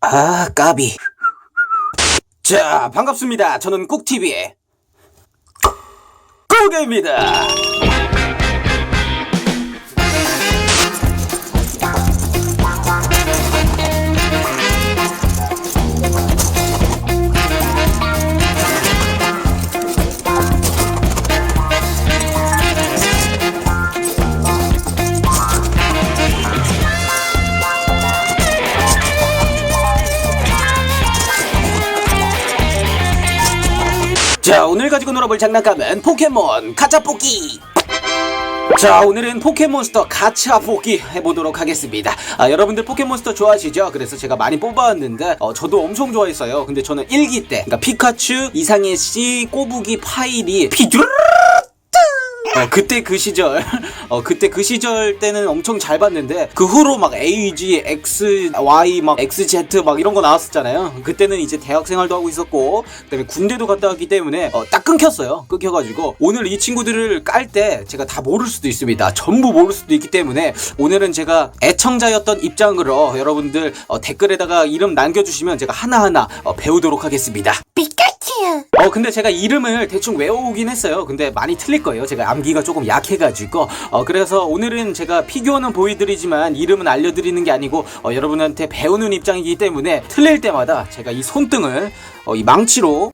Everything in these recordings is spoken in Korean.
아, 까비. 자, 반갑습니다. 저는 꾹TV의 꾹입니다. 자, 오늘 가지고 놀아볼 장난감은 포켓몬 가짜 뽑기. 자, 오늘은 포켓몬스터 가차 뽑기 해보도록 하겠습니다. 아, 여러분들 포켓몬스터 좋아하시죠? 그래서 제가 많이 뽑아왔는데, 어, 저도 엄청 좋아했어요. 근데 저는 1기 때, 그러니까 피카츄, 이상해 씨, 꼬부기, 파이리, 피드르르 어, 그때 그 시절, 어, 그때 그 시절 때는 엄청 잘 봤는데, 그 후로 막 AG, X, Y, 막 XZ 막 이런 거 나왔었잖아요. 그때는 이제 대학 생활도 하고 있었고, 그 다음에 군대도 갔다 왔기 때문에, 어, 딱 끊겼어요. 끊겨가지고, 오늘 이 친구들을 깔 때 제가 다 모를 수도 있습니다. 전부 모를 수도 있기 때문에, 오늘은 제가 애청자였던 입장으로 여러분들 어, 댓글에다가 이름 남겨주시면 제가 하나하나 어, 배우도록 하겠습니다. 피카츄 어 근데 제가 이름을 대충 외워오긴 했어요 근데 많이 틀릴 거예요 제가 암기 가 조금 약해가지고 어 그래서 오늘은 제가 피규어는 보여드리지만 이름은 알려드리는 게 아니고 어, 여러분한테 배우는 입장이기 때문에 틀릴 때마다 제가 이 손등을 어, 이 망치로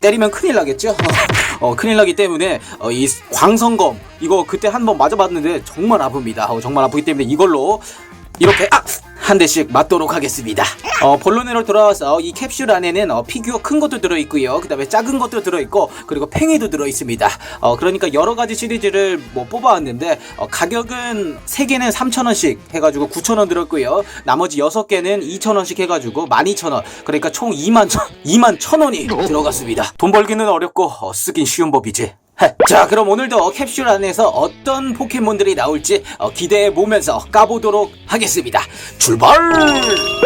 때리면 큰일 나겠죠? 어, 큰일 나기 때문에 어, 이 광선검 이거 그때 한번 맞아봤는데 정말 아픕니다. 어, 정말 아프기 때문에 이걸로 이렇게 아! 한 대씩 맞도록 하겠습니다. 어, 본론으로 돌아와서 이 캡슐 안에는 어, 피규어 큰 것도 들어있고요. 그 다음에 작은 것도 들어있고 그리고 팽이도 들어있습니다. 어, 그러니까 여러 가지 시리즈를 뭐 뽑아왔는데 어, 가격은 3개는 3,000원씩 해가지고 9,000원 들었고요. 나머지 6개는 2,000원씩 해가지고 12,000원. 그러니까 총 2만 2만 1,000원이 들어갔습니다. 돈 벌기는 어렵고 어, 쓰긴 쉬운 법이지. 헤. 자 그럼 오늘도 캡슐 안에서 어떤 포켓몬들이 나올지 어, 기대해 보면서 까보도록 하겠습니다. 출발!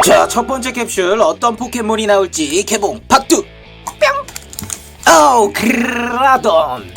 자 첫 번째 캡슐 어떤 포켓몬이 나올지 개봉 박두! 뿅! 어우 그라돈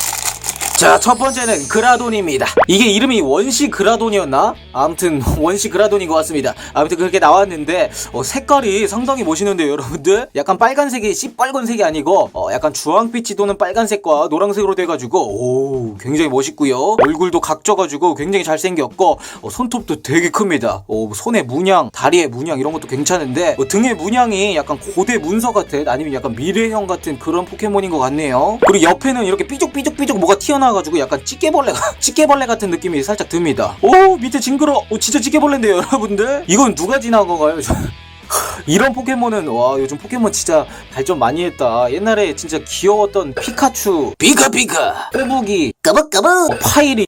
자, 첫 번째는 그라돈입니다. 이게 이름이 원시 그라돈이었나? 아무튼 원시 그라돈인 것 같습니다. 아무튼 그렇게 나왔는데 어, 색깔이 상당히 멋있는데요, 여러분들. 약간 빨간색이 씨빨간색이 아니고 어, 약간 주황빛이 도는 빨간색과 노란색으로 돼가지고 오 굉장히 멋있고요. 얼굴도 각져가지고 굉장히 잘생겼고 어, 손톱도 되게 큽니다. 어, 손의 문양, 다리의 문양 이런 것도 괜찮은데 어, 등의 문양이 약간 고대 문서 같은 아니면 약간 미래형 같은 그런 포켓몬인 것 같네요. 그리고 옆에는 이렇게 삐죽삐죽삐죽 뭐가 튀어나 와가지고 약간 찌개벌레 찌개벌레 같은 느낌이 살짝 듭니다. 오 밑에 징그러. 오 진짜 찌개벌레인데요, 여러분들. 이건 누가 지나간 건가요? 이런 포켓몬은 와 요즘 포켓몬 진짜 발전 많이 했다. 옛날에 진짜 귀여웠던 피카츄, 비카비카, 꼬부기, 까벅까벅 파이리. 이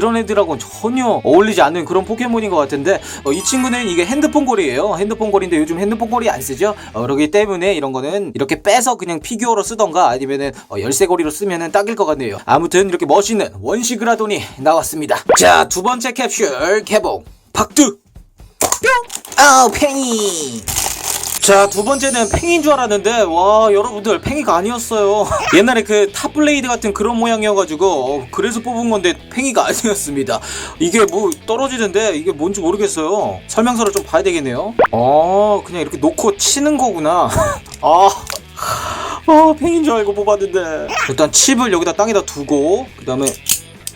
런 애들하고는 전혀 어울리지 않는 그런 포켓몬인 것 같은데 어, 이 친구는 이게 핸드폰 거리예요. 핸드폰 거리인데 요즘 핸드폰 거리 안 쓰죠? 어, 그러기 때문에 이런 거는 이렇게 빼서 그냥 피규어로 쓰던가 아니면은 어, 열쇠 거리로 쓰면은 딱일 것 같네요. 아무튼 이렇게 멋있는 원시 그라돈이 나왔습니다. 자 두 번째 캡슐 개봉. 박두! 어 팽이 자, 두 번째는 팽인 줄 알았는데, 와, 여러분들, 팽이가 아니었어요. 옛날에 그 탑블레이드 같은 그런 모양이어가지고, 어, 그래서 뽑은 건데, 팽이가 아니었습니다. 이게 뭐, 떨어지는데, 이게 뭔지 모르겠어요. 설명서를 좀 봐야 되겠네요. 어, 그냥 이렇게 놓고 치는 거구나. 아. 아, 팽인 줄 알고 뽑았는데. 일단 칩을 여기다 땅에다 두고, 그 다음에,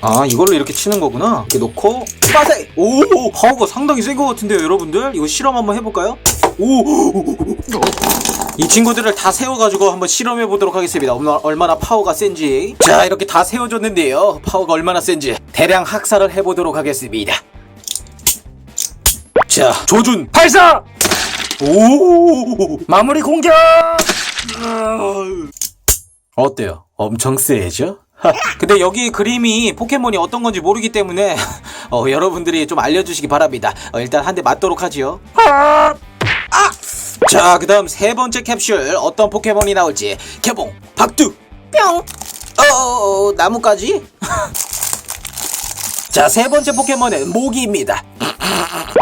아, 이걸로 이렇게 치는 거구나. 이렇게 놓고, 빠세! 오! 파워가 상당히 센 것 같은데요, 여러분들? 이거 실험 한번 해볼까요? 오! 이 친구들을 다 세워가지고 한번 실험해 보도록 하겠습니다. 얼마- 얼마나 파워가 센지. 자, 이렇게 다 세워줬는데요. 파워가 얼마나 센지 대량 학살을 해보도록 하겠습니다. 자, 조준 발사! 오! 마무리 공격! 어때요? 엄청 세죠? 근데 여기 그림이 포켓몬이 어떤 건지 모르기 때문에 어, 여러분들이 좀 알려주시기 바랍니다. 어, 일단 한 대 맞도록 하지요. 아! 자, 그 다음 세 번째 캡슐 어떤 포켓몬이 나올지 개봉 박두 뿅어 나무까지? 자, 세 번째 포켓몬은 모기입니다.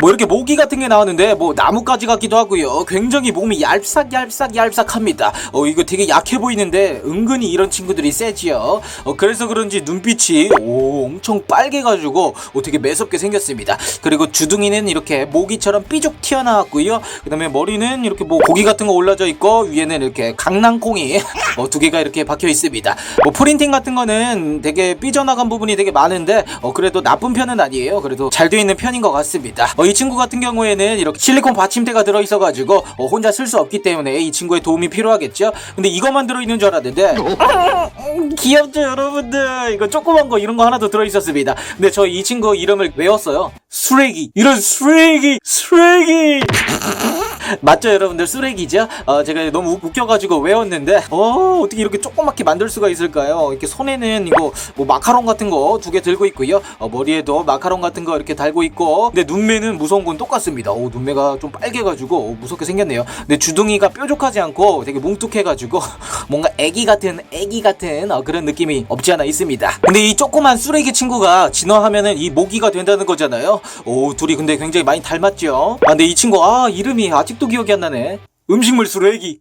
뭐 이렇게 모기 같은 게 나왔는데 뭐 나뭇가지 같기도 하고요. 굉장히 몸이 얄싹 얄싹 얄싹합니다. 어 이거 되게 약해 보이는데 은근히 이런 친구들이 세지요. 어 그래서 그런지 눈빛이 오 엄청 빨개가지고 어, 되게 매섭게 생겼습니다. 그리고 주둥이는 이렇게 모기처럼 삐죽 튀어나왔고요. 그다음에 머리는 이렇게 뭐 고기 같은 거 올라져 있고 위에는 이렇게 강낭콩이 어, 두 개가 이렇게 박혀 있습니다. 뭐 프린팅 같은 거는 되게 삐져나간 부분이 되게 많은데 어 그래도 나쁜 편은 아니에요. 그래도 잘 되어 있는 편인 것 같습니다. 어, 이 친구 같은 경우에는 이렇게 실리콘 받침대가 들어 있어가지고 어, 혼자 쓸 수 없기 때문에 이 친구의 도움이 필요하겠죠. 근데 이것만 들어 있는 줄 알았는데 음, 귀엽죠 여러분들. 이거 조그만 거 이런 거 하나 더 들어 있었습니다. 근데 저 이 친구 이름을 외웠어요. 쓰레기. 이런 쓰레기. 쓰레기. 맞죠 여러분들? 쓰레기죠? 어, 제가 너무 웃- 웃겨가지고 외웠는데 어 어떻게 이렇게 조그맣게 만들 수가 있을까요? 이렇게 손에는 이거 뭐 마카롱 같은 거 두 개 들고 있고요. 어, 머리에도 마카롱 같은 거 이렇게 달고 있고 근데 눈매는 무서운 건 똑같습니다. 오 눈매가 좀 빨개가지고 오, 무섭게 생겼네요. 근데 주둥이가 뾰족하지 않고 되게 뭉툭해가지고 뭔가 애기 같은 애기 같은 어, 그런 느낌이 없지 않아 있습니다. 근데 이 조그만 쓰레기 친구가 진화하면은 이 모기가 된다는 거잖아요? 오 둘이 근데 굉장히 많이 닮았죠? 아 근데 이 친구 아 이름이 아직 도 기억이 안 나네 음식물 쓰레기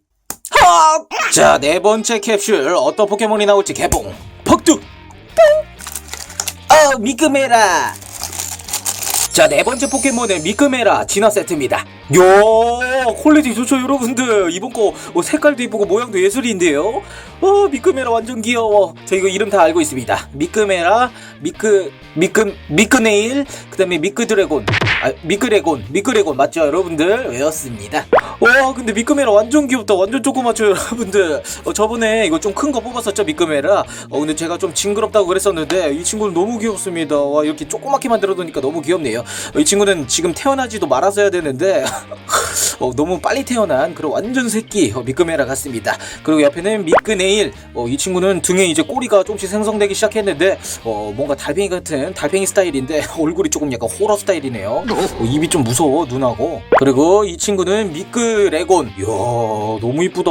하! 자, 네 번째 캡슐 어떤 포켓몬이 나올지 개봉. 퍽뚝. 어, 미끄메라. 자, 네 번째 포켓몬은 미끄메라 진화 세트입니다. 요, 퀄리티 좋죠, 여러분들. 이번 거 어, 색깔도 이쁘고 모양도 예술인데요. 어, 미끄메라 완전 귀여워. 저 이거 이름 다 알고 있습니다. 미끄메라, 미끄, 미끄, 미끄네일, 그 다음에 미끄드래곤. 아, 미끄레곤, 미끄레곤 맞죠, 여러분들? 외웠습니다. 와, 근데 미끄메라 완전 귀엽다. 완전 조그맣죠, 여러분들. 어, 저번에 이거 좀 큰 거 뽑았었죠, 미끄메라. 어, 근데 제가 좀 징그럽다고 그랬었는데, 이 친구는 너무 귀엽습니다. 와, 이렇게 조그맣게 만들어놓으니까 너무 귀엽네요. 어, 이 친구는 지금 태어나지도 말았어야 되는데, 어, 너무 빨리 태어난 그런 완전 새끼 어, 미끄메라 같습니다. 그리고 옆에는 미끄네일. 어, 이 친구는 등에 이제 꼬리가 조금씩 생성되기 시작했는데 어, 뭔가 달팽이 같은 달팽이 스타일인데 얼굴이 조금 약간 호러 스타일이네요. 어, 입이 좀 무서워 눈하고. 그리고 이 친구는 미끄레곤. 이야 너무 이쁘다.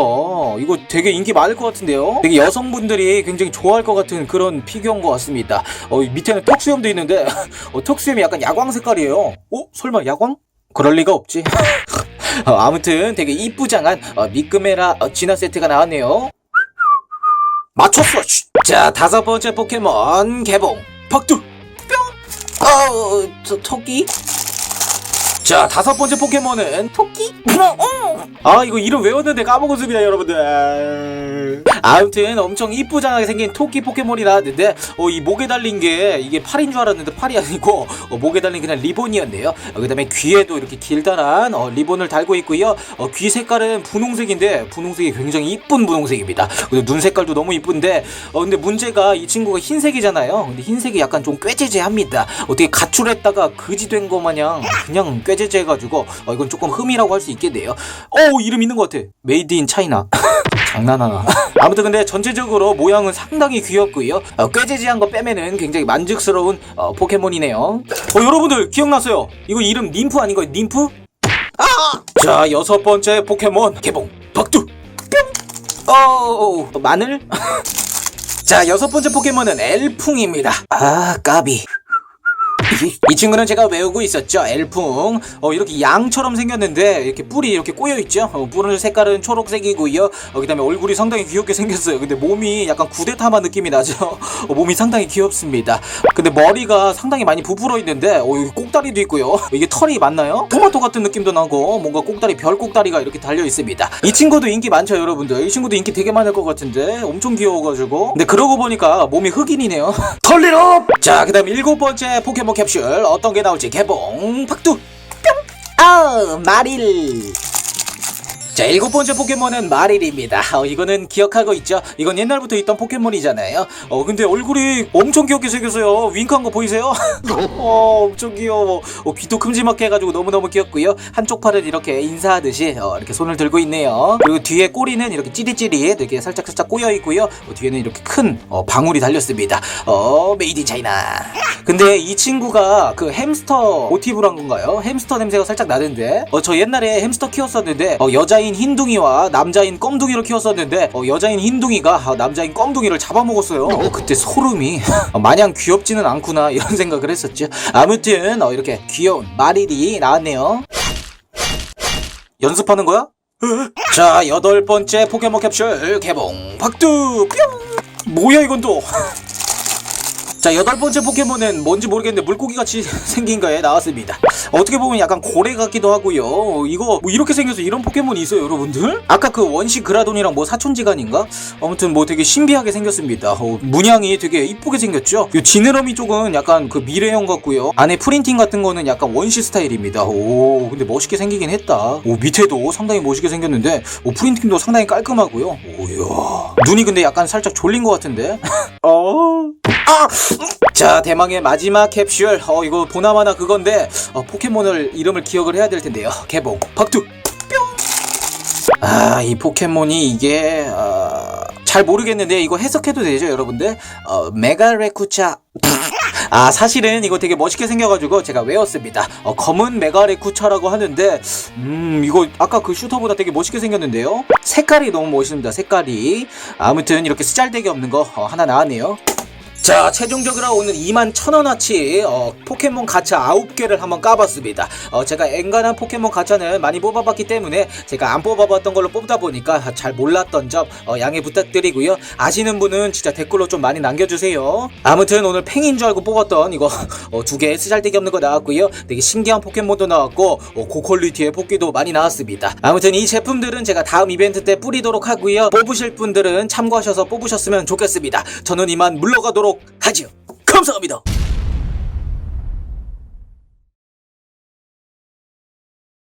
이거 되게 인기 많을 것 같은데요. 되게 여성분들이 굉장히 좋아할 것 같은 그런 피규어인 것 같습니다. 어, 밑에는 턱수염도 있는데 어, 턱수염이 약간 야광 색깔이에요. 어? 설마 야광? 그럴 리가 없지. 어, 아무튼 되게 이쁘장한 어, 미끄메라 어, 진화 세트가 나왔네요. 맞췄어. 쉿. 자 다섯 번째 포켓몬 개봉. 박두. 뿅. 어, 저 토끼. 자 다섯 번째 포켓몬은 토끼. 아 이거 이름 외웠는데 까먹었습니다 여러분들. 아무튼 엄청 이쁘장하게 생긴 토끼 포켓몬이 나왔는데 어, 이 목에 달린 게 이게 팔인 줄 알았는데 팔이 아니고 어, 목에 달린 그냥 리본이었네요. 어, 그 다음에 귀에도 이렇게 길다란 어, 리본을 달고 있고요. 어, 귀 색깔은 분홍색인데 분홍색이 굉장히 이쁜 분홍색입니다. 그리고 눈 색깔도 너무 이쁜데 어, 근데 문제가 이 친구가 흰색이잖아요. 근데 흰색이 약간 좀 꾀재재합니다. 어떻게 가출했다가 그지 된 거 마냥 그냥 꾀 재재해가지고 어, 이건 조금 흠이라고 할 수 있겠네요. 어 이름 있는 것 같아. 메이드 인 차이나 장난하나. 아무튼 근데 전체적으로 모양은 상당히 귀엽고요. 어, 꾀재재한 거 빼면은 굉장히 만족스러운 어, 포켓몬이네요. 어 여러분들 기억났어요? 이거 이름 님프 아닌 거예요? 님프? 자 여섯 번째 포켓몬 개봉. 박두. 뿅. 어, 마늘? 자 여섯 번째 포켓몬은 엘풍입니다. 아 까비 이, 이 친구는 제가 외우고 있었죠. 엘풍. 어 이렇게 양처럼 생겼는데 이렇게 뿔이 이렇게 꼬여 있죠. 어, 뿔 색깔은 초록색이고요. 어, 그다음에 얼굴이 상당히 귀엽게 생겼어요. 근데 몸이 약간 구데타마 느낌이 나죠. 어, 몸이 상당히 귀엽습니다. 근데 머리가 상당히 많이 부풀어 있는데 어 여기 꼭다리도 있고요. 이게 털이 맞나요? 토마토 같은 느낌도 나고 뭔가 꼭다리 별 꼭다리가 이렇게 달려 있습니다. 이 친구도 인기 많죠 여러분들. 이 친구도 인기 되게 많을 것 같은데 엄청 귀여워가지고. 근데 그러고 보니까 몸이 흑인이네요. 털리럽 자 그다음 일곱 번째 포켓몬 캡슐 어떤 게 나올지 개봉 박두 어, 마릴. 자 일곱 번째 포켓몬은 마릴입니다. 어, 이거는 기억하고 있죠? 이건 옛날부터 있던 포켓몬이잖아요. 어 근데 얼굴이 엄청 귀엽게 생겼어요. 윙크한 거 보이세요? 어 엄청 귀여워. 어, 귀도 큼지막해 해가지고 너무너무 귀엽고요. 한쪽 팔은 이렇게 인사하듯이 어, 이렇게 손을 들고 있네요. 그리고 뒤에 꼬리는 이렇게 찌릿찌릿 이렇게 살짝 살짝 꼬여 있고요. 어, 뒤에는 이렇게 큰 어, 방울이 달렸습니다. 어 메이드 인 차이나. 근데 이 친구가 그 햄스터 모티브란 건가요? 햄스터 냄새가 살짝 나는데 어, 저 옛날에 햄스터 키웠었는데 어, 여자인 여자인 흰둥이와 남자인 껌둥이를 키웠었는데 어, 여자인 흰둥이가 아, 남자인 껌둥이를 잡아먹었어요. 어, 그때 소름이 어, 마냥 귀엽지는 않구나 이런 생각을 했었죠. 아무튼 어, 이렇게 귀여운 마릴이 나왔네요. 연습하는 거야? 자 여덟 번째 포켓몬 캡슐 개봉 박두 뿅 뭐야 이건 또 자 여덟 번째 포켓몬은 뭔지 모르겠는데 물고기 같이 생긴 거에 나왔습니다. 어떻게 보면 약간 고래 같기도 하고요. 이거 뭐 이렇게 생겨서 이런 포켓몬이 있어요, 여러분들? 아까 그 원시 그라돈이랑 뭐 사촌지간인가? 아무튼 뭐 되게 신비하게 생겼습니다. 어, 문양이 되게 이쁘게 생겼죠. 이 지느러미 쪽은 약간 그 미래형 같고요. 안에 프린팅 같은 거는 약간 원시 스타일입니다. 오 근데 멋있게 생기긴 했다. 오 밑에도 상당히 멋있게 생겼는데 오 프린팅도 상당히 깔끔하고요. 오야 눈이 근데 약간 살짝 졸린 것 같은데. 어. 자 대망의 마지막 캡슐. 어 이거 보나마나 그건데 어, 포켓몬을 이름을 기억을 해야 될 텐데요. 개봉 박두. 뿅아이 포켓몬이 이게 어, 잘 모르겠는데 이거 해석해도 되죠 여러분들? 어, 메가레쿠차. 아 사실은 이거 되게 멋있게 생겨가지고 제가 외웠습니다. 어, 검은 메가레쿠차라고 하는데 음 이거 아까 그 슈터보다 되게 멋있게 생겼는데요? 색깔이 너무 멋있습니다 색깔이. 아무튼 이렇게 쓰잘데기 없는 거 어, 하나 나왔네요 자, 최종적으로 오늘 2만 1,000원어치 어, 포켓몬 가차 9개를 한번 까봤습니다. 어, 제가 엔간한 포켓몬 가차는 많이 뽑아봤기 때문에 제가 안 뽑아봤던 걸로 뽑다 보니까 잘 몰랐던 점 어, 양해 부탁드리고요. 아시는 분은 진짜 댓글로 좀 많이 남겨주세요. 아무튼 오늘 팽인 줄 알고 뽑았던 이거 어, 두개 쓰잘데기 없는 거 나왔고요. 되게 신기한 포켓몬도 나왔고 어, 고퀄리티의 뽑기도 많이 나왔습니다. 아무튼 이 제품들은 제가 다음 이벤트 때 뿌리도록 하고요. 뽑으실 분들은 참고하셔서 뽑으셨으면 좋겠습니다. 저는 이만 물러가도록 하지요. 감사합니다.